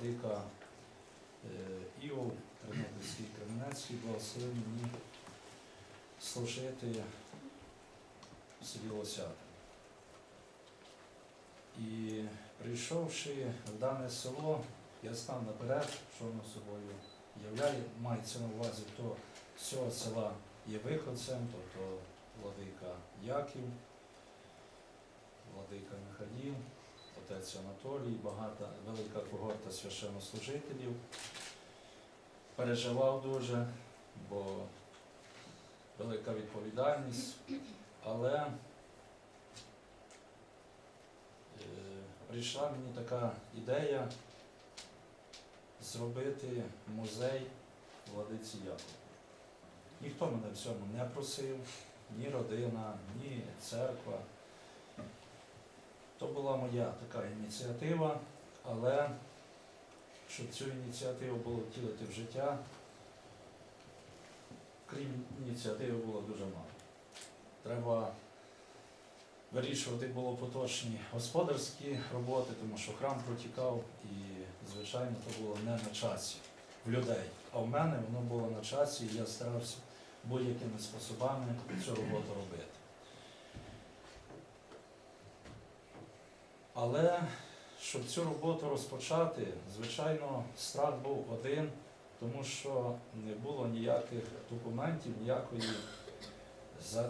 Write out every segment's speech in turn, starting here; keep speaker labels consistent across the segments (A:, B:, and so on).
A: владика е, Іов, Тернопільський Кременецький, благословив мені служити в селі Лосята. І прийшовши в дане село, я знав наперед, що воно собою являє, мається на увазі, хто з цього села є виходцем, тобто владика Яків, владика Михаїл, отець Анатолій, багата, велика когорта священнослужителів. Переживав дуже, бо велика відповідальність, але е, прийшла мені така ідея зробити музей владиці Якова. Ніхто мене в цьому не просив, ні родина, ні церква. То була моя така ініціатива, але щоб цю ініціативу було втілити в життя, крім ініціативи було дуже мало. Треба вирішувати було поточні господарські роботи, тому що храм протікав і, звичайно, то було не на часі в людей. А в мене воно було на часі, і я старався будь-якими способами цю роботу робити. Але щоб цю роботу розпочати, звичайно, страх був один, тому що не було ніяких документів, ніякої е,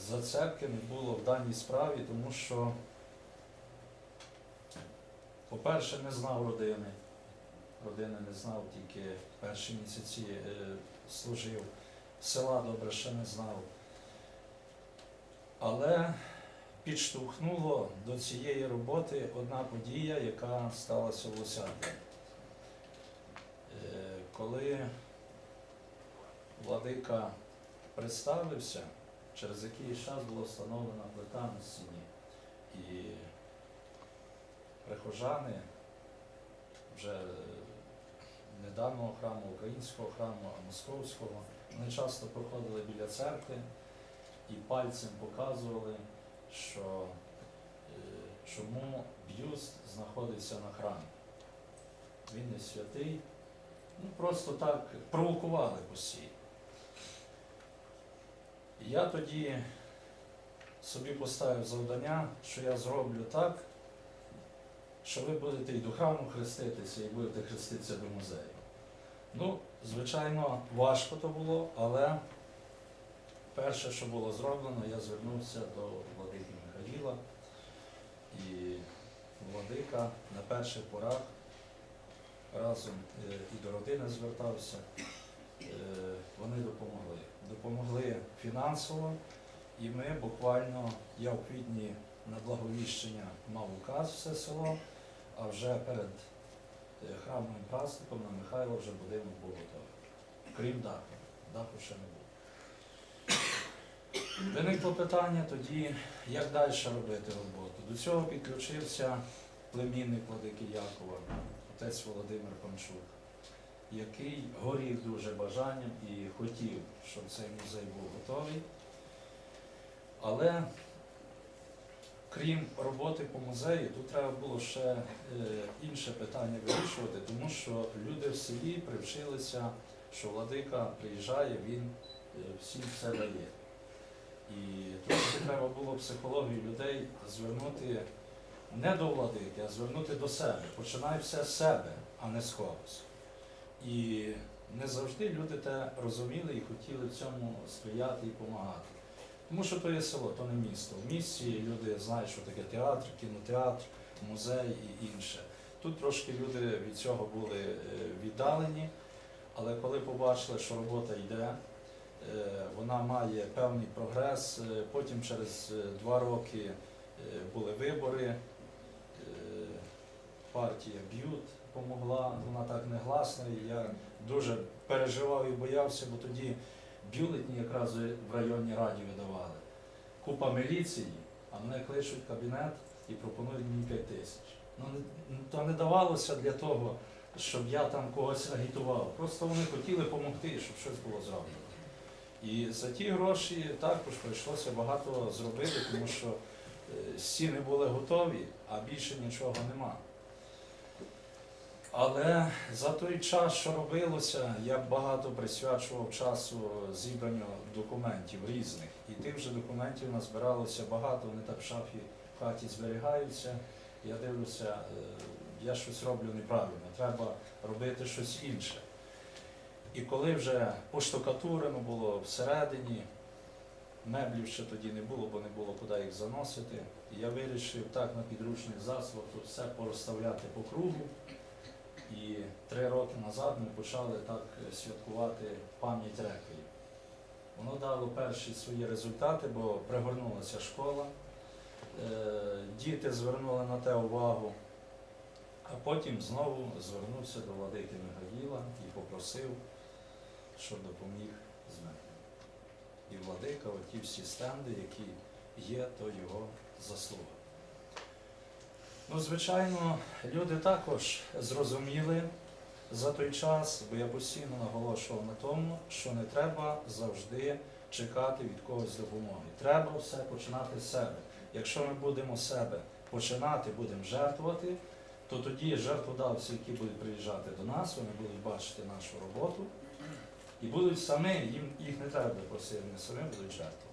A: зацепки не було в даній справі, тому що, по-перше, не знав родини. Родини не знав, тільки перші місяці е, служив, села добре ще не знав. Але підштовхнуло до цієї роботи одна подія, яка сталася в Лосяті. Е, Коли владика представився, через якийсь час була встановлена плита на стіні. І прихожани вже не даного храму, українського храму, а московського, вони часто проходили біля церкви і пальцем показували, що е, чому б'юст знаходиться на храмі. Він не святий. Ну, просто так провокували постійно. Я тоді собі поставив завдання, що я зроблю так, що ви будете і до храму хреститися, і будете хреститися до музею. Ну, звичайно, важко то було, але перше, що було зроблено, я звернувся до владики Михаїла. І владика на перших порах разом е, і до родини звертався. Е, Вони допомогли. Допомогли фінансово, і ми буквально, я в квітні на благовіщення мав указ все село, а вже перед е, храмовим праздником на Михайло вже будинок був готовий. Крім даху. Даху ще не було. Виникло питання тоді, як далі робити роботу. До цього підключився племінник владики Якова, отець Володимир Панчук, який горів дуже бажанням і хотів, щоб цей музей був готовий. Але крім роботи по музею, тут треба було ще е, інше питання вирішувати, тому що люди в селі привчилися, що владика приїжджає, він е, всім все дає. І тут треба було психологію людей звернути не до владики, а звернути до себе. Починай все з себе, а не з когось. І не завжди люди те розуміли і хотіли в цьому сприяти і допомагати. Тому що то є село, то не місто. В місті люди знають, що таке театр, кінотеатр, музей і інше. Тут трошки люди від цього були е, віддалені, але коли побачили, що робота йде, вона має певний прогрес. Е, Потім через е, два роки е, були вибори. Е, Партія Б'ют допомогла, вона так не гласна. І я дуже переживав і боявся, бо тоді бюлетні якраз в районній раді видавали. Купа міліції, а мене кличуть в кабінет і пропонують мені 5 тисяч. Ну, то не давалося для того, щоб я там когось агітував. Просто вони хотіли допомогти, щоб щось було зроблено. І за ті гроші також прийшлося багато зробити, тому що е, стіни були готові, а більше нічого нема. Але за той час, що робилося, я багато присвячував часу зібранню документів різних. І тих же документів назбиралося багато, вони так в шафі в хаті зберігаються. Я дивлюся, е, я щось роблю неправильно, треба робити щось інше. І коли вже поштукатурено було всередині, меблів ще тоді не було, бо не було куди їх заносити. Я вирішив так на підручних засобах тут все порозставляти по кругу. І три роки назад ми почали так святкувати пам'ять реквії. Воно дало перші свої результати, бо пригорнулася школа, е, діти звернули на те увагу, а потім знову звернувся до владики Михаїла і попросив, щоб допоміг з мене. І владика, оті всі стенди, які є, то його заслуга. Ну, звичайно, люди також зрозуміли за той час, бо я постійно наголошував на тому, що не треба завжди чекати від когось допомоги. Треба все починати з себе. Якщо ми будемо себе починати, будемо жертвувати, то тоді жертводавці, які будуть приїжджати до нас, вони будуть бачити нашу роботу і будуть самі, їм їх не треба просити, вони самі будуть жертвувати.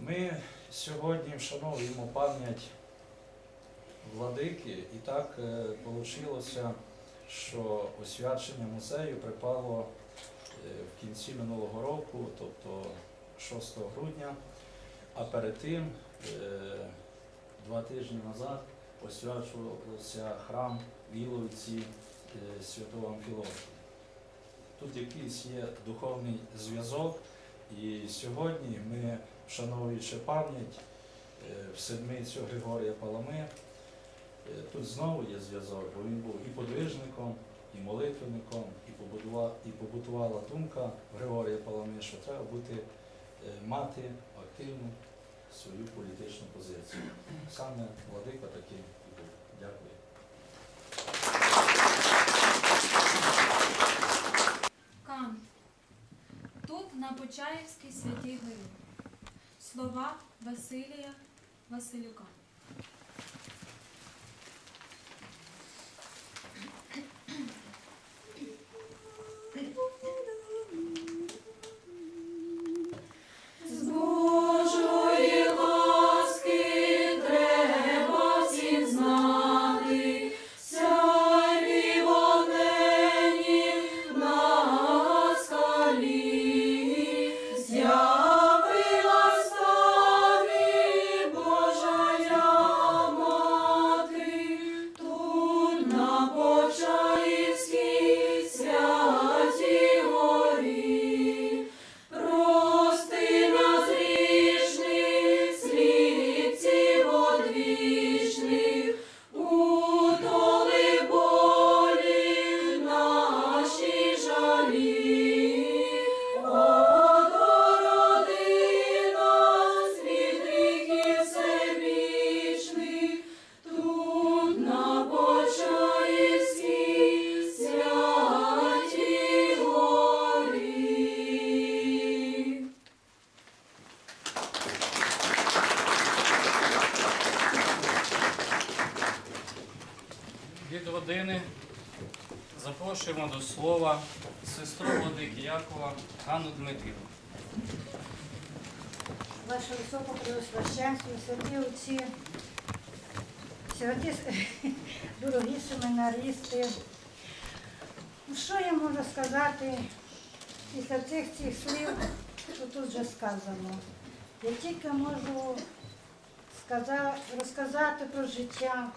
A: Ми сьогодні вшановуємо пам'ять владики, і так вийшло, що освячення музею припало е, в кінці минулого року, тобто 6 грудня, а перед тим, е, два тижні назад, освячувався храм в Іловці е, святого Амфілоха. Тут якийсь є духовний зв'язок, і сьогодні ми вшановуючи пам'ять е, в седмицю Григорія Палами, е, тут знову є зв'язок, бо він був і подвижником, і молитвенником, і побудувала, і побутувала думка Григорія Палами, що треба бути, е, мати активну свою політичну позицію. Саме владика таким і був. Дякую.
B: Кант. Тут на Почаївській святій горі. Слова Василія Василюка.
C: Запрошуємо до слова сестру Владики Якова Ганну Дмитрівну.
D: Ваше високопреосвященство, святі отці, святі дорогі семинаристи. Ну, що я можу сказати після цих цих слів, що тут вже сказано? Я тільки можу сказа- розказати про життя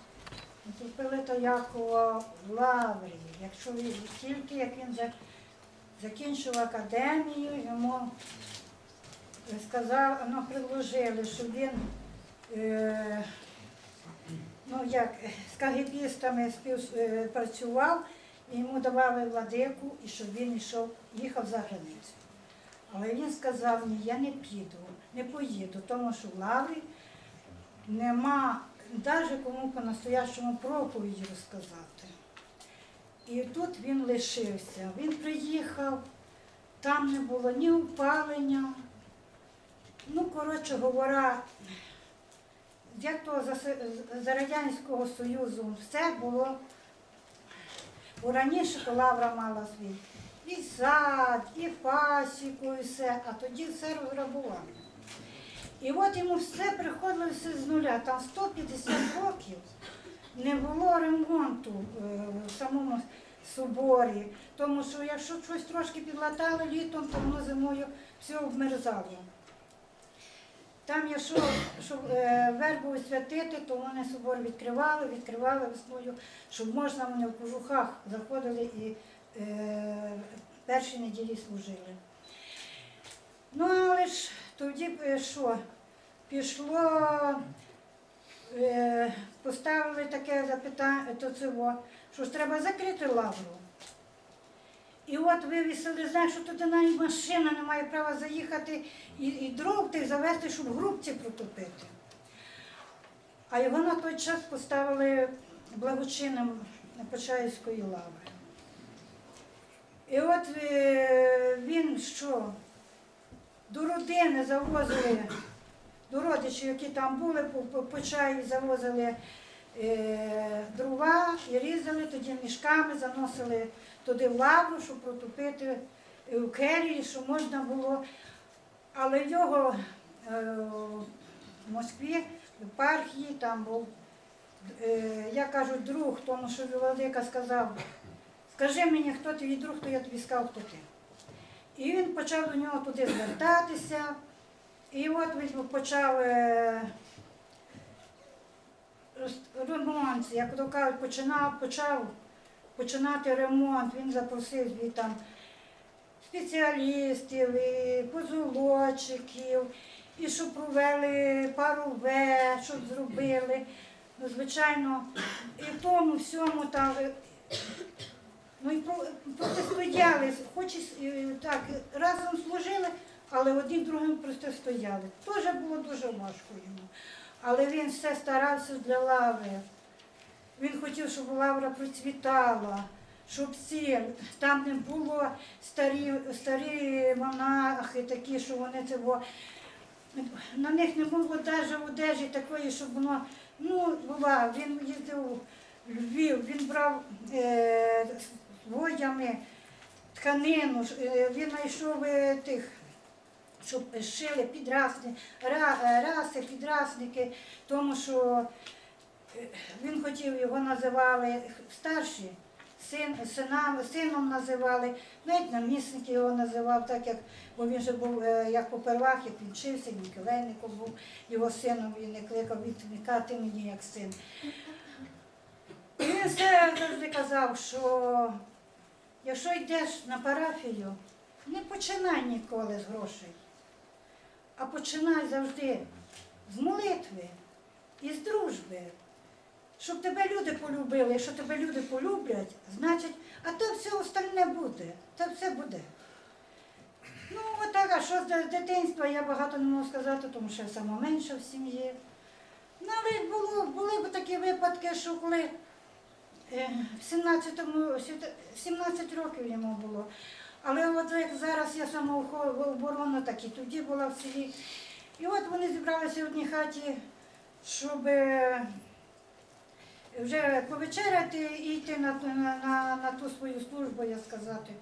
D: митрополита Якова в Лаврі. Якщо він тільки як він за- закінчив академію, йому сказав, ну, предложили, щоб він е, ну, як, з кагібістами співпрацював, і йому давали владику, і щоб він йшов, їхав за границю. Але він сказав, ні, я не піду, не поїду, тому що в Лаврі нема навіть кому по-настоящому проповіді розказати. І тут він лишився. Він приїхав, там не було ні опалення, Ну, коротше говоря, як то за, за Радянського Союзу все було. Бо раніше то лавра мала свій і сад, і пасіку, і все, а тоді все розграбували. І от йому все приходило все з нуля. Там 150 років не було ремонту е, в самому соборі. Тому що якщо щось трошки підлатали літом, то воно зимою все обмерзало. Там, якщо щоб е, вербу святити, то вони собор відкривали, відкривали весною, щоб можна вони в кожухах заходили і е, перші неділі служили. Ну, але ж тоді е, що? Пішло, е, поставили таке запитання, то цього, що ж треба закрити лавру. І от вивісили, знаєш, що туди навіть машина не має права заїхати і, і дров тих завести, щоб грубці протопити. А його на той час поставили благочинним Почаївської лаври. І от е, він що? До родини завозили, до родичів, які там були, по, чаю завозили е, дрова і різали, тоді мішками заносили туди в лавру, щоб протопити е, в келії, щоб можна було. Але його е, в Москві, в епархії, там був, е, я кажу, друг, тому що Владика сказав, скажи мені, хто твій друг, то я тобі сказав, хто ти. І він почав до нього туди звертатися. І от він почав е, ремонт, як то кажуть, починав, почав починати ремонт. Він запросив звідти там спеціалістів, і позолотчиків, і щоб провели пару В, щоб зробили. Ну, звичайно, і в тому всьому там. Ну і про- протистояли, хоч і е, так, разом служили, але один другим протистояли. Теж було дуже важко йому. Але він все старався для лаври. Він хотів, щоб лавра процвітала, щоб всі, там не було старі, старі монахи такі, що вони цього. На них не було навіть одежі такої, щоб воно, ну, була, він їздив в Львів, він брав е, водями тканину, е, він знайшов е, тих, щоб шили підрасни, е, раси, підрасники, тому що він хотів, його називали старші, син, синам, сином називали, навіть намісник його називав, так як, бо він же був як попервах, як він вчився, він келейником був його сином, він не кликав відміка, ти мені як син. Він все завжди казав, що якщо йдеш на парафію, не починай ніколи з грошей, а починай завжди з молитви і з дружби. Щоб тебе люди полюбили, якщо тебе люди полюблять, значить, а то все остальне буде, то все буде. Ну, отак, а що з дитинства я багато не можу сказати, тому що я сама менша в сім'ї. Ну, було, були б такі випадки, що коли в 17-му, 17 років йому було. Але от як зараз я самооборона, так і тоді була в селі. І от вони зібралися в одній хаті, щоб е, вже повечеряти і йти на, на, на, на ту свою службу, я сказати.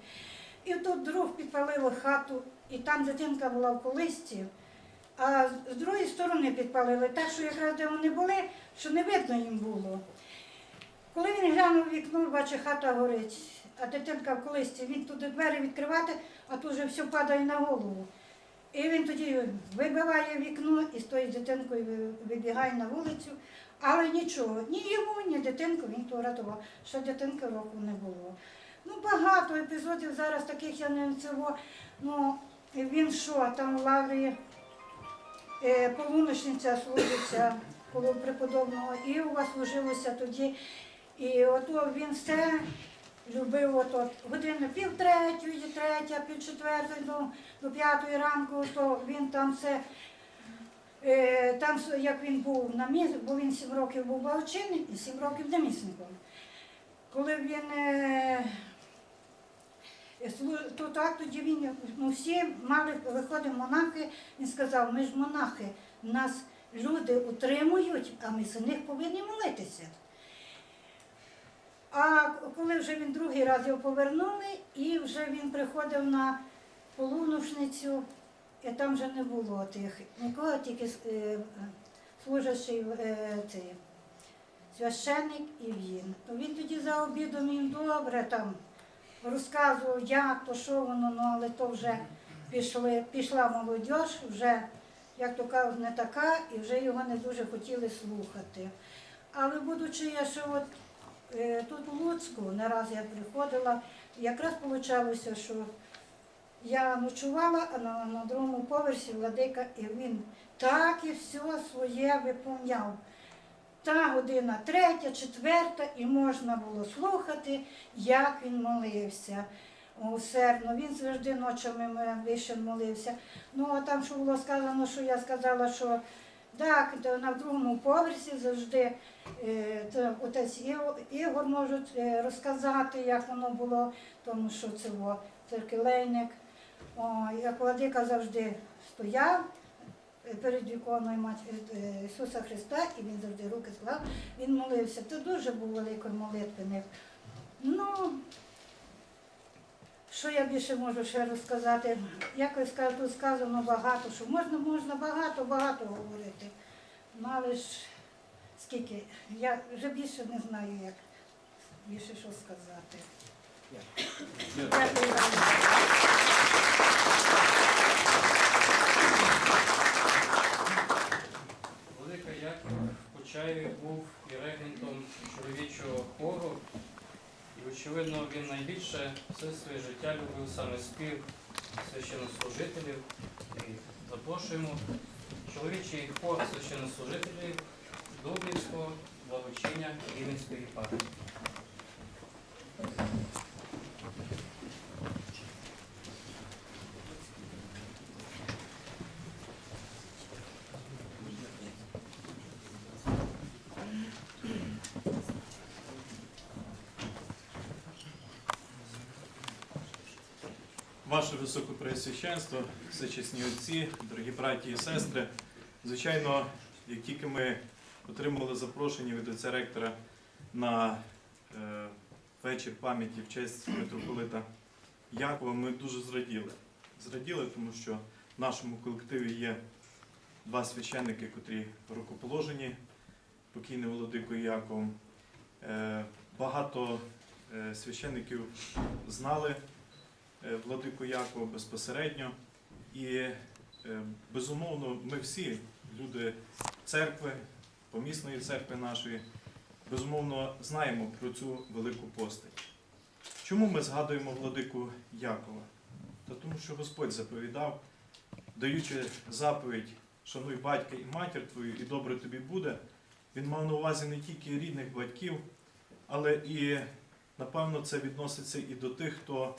D: І тут друг підпалив хату, і там дитинка була в колисці, а з другої сторони підпалили, так що якраз де вони були, що не видно їм було. Коли він глянув вікно, бачить, хата горить, а дитинка в колисці, він туди двері відкривати, а тут вже все падає на голову. І він тоді вибиває вікно і з тою дитинкою вибігає на вулицю, але нічого, ні йому, ні дитинку він то врятував, що дитинки року не було. Ну, багато епізодів зараз таких я не цього. Ну, він що, там в лаврі е, полуночниця служиться коло преподобного Іова служилося тоді. І ото він все любив от, годину пів третьої, третя, пів четвертої до, до п'ятої ранку, то він там все. Е, там, як він був на місці, бо він сім років був благочинний і сім років намісником. Коли він е, е, то так тоді він ну, всі мали виходить монахи, він сказав, ми ж монахи, нас люди утримують, а ми за них повинні молитися. А коли вже він другий раз його повернули, і вже він приходив на полуношницю, і там вже не було тих нікого, тільки е, служащий е, цей, священник і він. Він тоді за обідом їм добре там розказував, як то, що воно, ну але то вже пішли, пішла молодь, вже, як то кажуть, не така, і вже його не дуже хотіли слухати. Але будучи я ще от тут у Луцьку, не раз я приходила, якраз вийшло, що я ночувала, на, на другому поверсі владика, і він так і все своє виповняв. Та година третя, четверта, і можна було слухати, як він молився усердно. Він завжди ночами вище молився. Ну, а там, що було сказано, що я сказала, що так, то на другому поверсі завжди е, то отець Ігор може розказати, як воно було, тому що це во, церкелейник. Як владика завжди стояв е, перед іконою Мать- е, Ісуса Христа, і він завжди руки склав, він молився. Це дуже був великий молитвенник. Ну, що я більше можу ще розказати? Якось тут сказано багато, що можна, можна багато, багато говорити. Ну, але ж скільки, я вже більше не знаю, як більше що сказати. Дякую вам.
C: Велика Яків Почаєві був і регентом чоловічого хору, очевидно, він найбільше все своє життя любив саме спів священнослужителів. І запрошуємо чоловічий хор священнослужителів Дубнівського благочиння Рівненської єпархії.
E: Ваше Високопреосвященство, всечесні отці, дорогі браті і сестри. Звичайно, як тільки ми отримали запрошення від отця ректора на е, вечір пам'яті в честь митрополита Якова, ми дуже зраділи. Зраділи, тому що в нашому колективі є два священники, котрі рукоположені покійним владикою Яковом. Е, багато е, священників знали владику Якова безпосередньо. І е, безумовно, ми всі, люди церкви, помісної церкви нашої, безумовно знаємо про цю велику постать. Чому ми згадуємо владику Якова? Та тому, що Господь заповідав, даючи заповідь шануй батька і матір твою, і добре тобі буде, він мав на увазі не тільки рідних батьків, але і, напевно, це відноситься і до тих, хто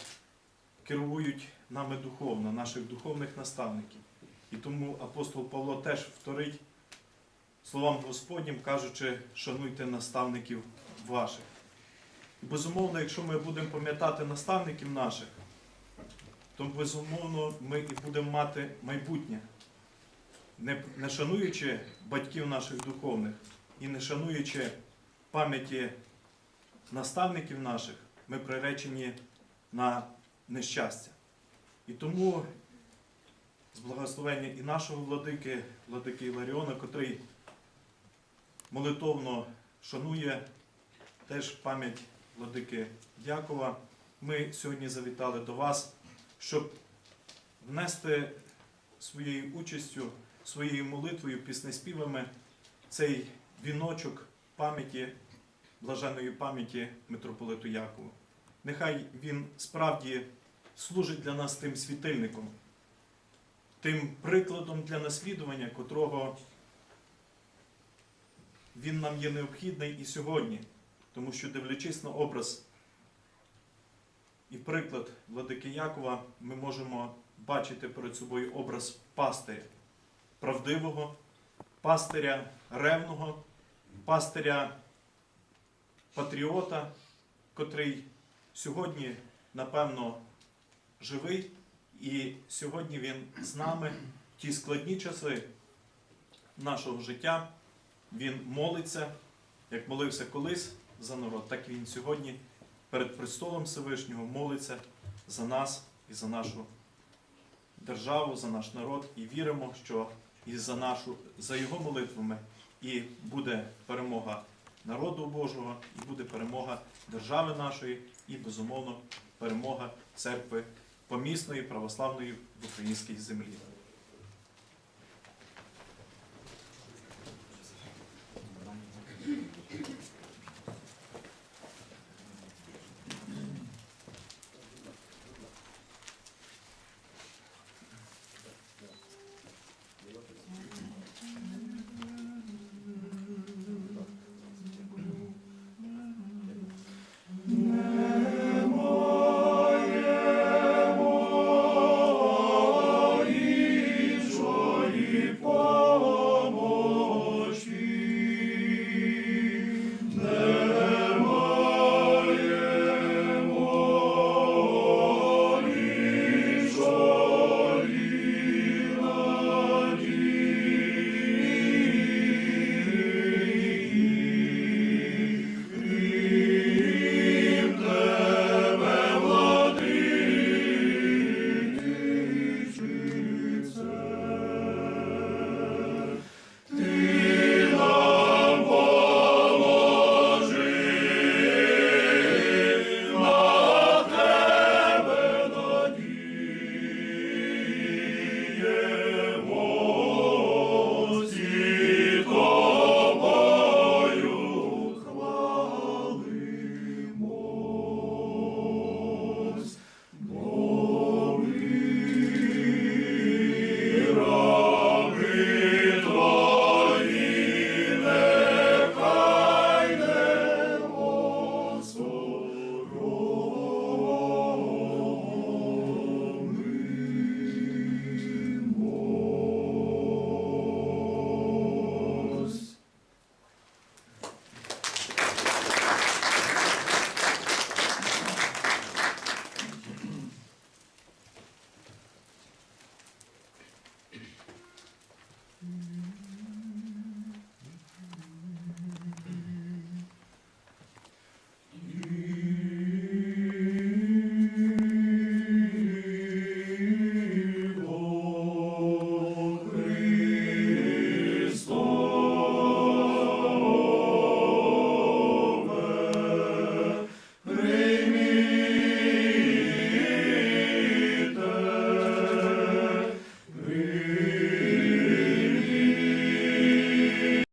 E: керують нами духовно, наших духовних наставників. І тому апостол Павло теж вторить словам Господнім, кажучи, шануйте наставників ваших. І безумовно, якщо ми будемо пам'ятати наставників наших, то безумовно ми і будемо мати майбутнє, не, не шануючи батьків наших духовних і не шануючи пам'яті наставників наших, ми приречені на нещастя. І тому з благословення і нашого владики, владики Іларіона, котрий молитовно шанує теж пам'ять владики Якова, ми сьогодні завітали до вас, щоб внести своєю участю, своєю молитвою, піснеспівами цей віночок пам'яті, блаженої пам'яті митрополиту Якову. Нехай він справді служить для нас тим світильником, тим прикладом для наслідування, котрого він нам є необхідний і сьогодні, тому що, дивлячись на образ і приклад владики Якова, ми можемо бачити перед собою образ пастиря, правдивого, пастиря ревного, пастиря патріота, котрий сьогодні, напевно, живий, і сьогодні він з нами ті складні часи, нашого життя. Він молиться, як молився колись за народ, так він сьогодні перед престолом Всевишнього молиться за нас і за нашу державу, за наш народ. І віримо, що і за нашу, за його молитвами і буде перемога народу Божого, і буде перемога держави нашої, і безумовно перемога церкви помісної православної в українській землі.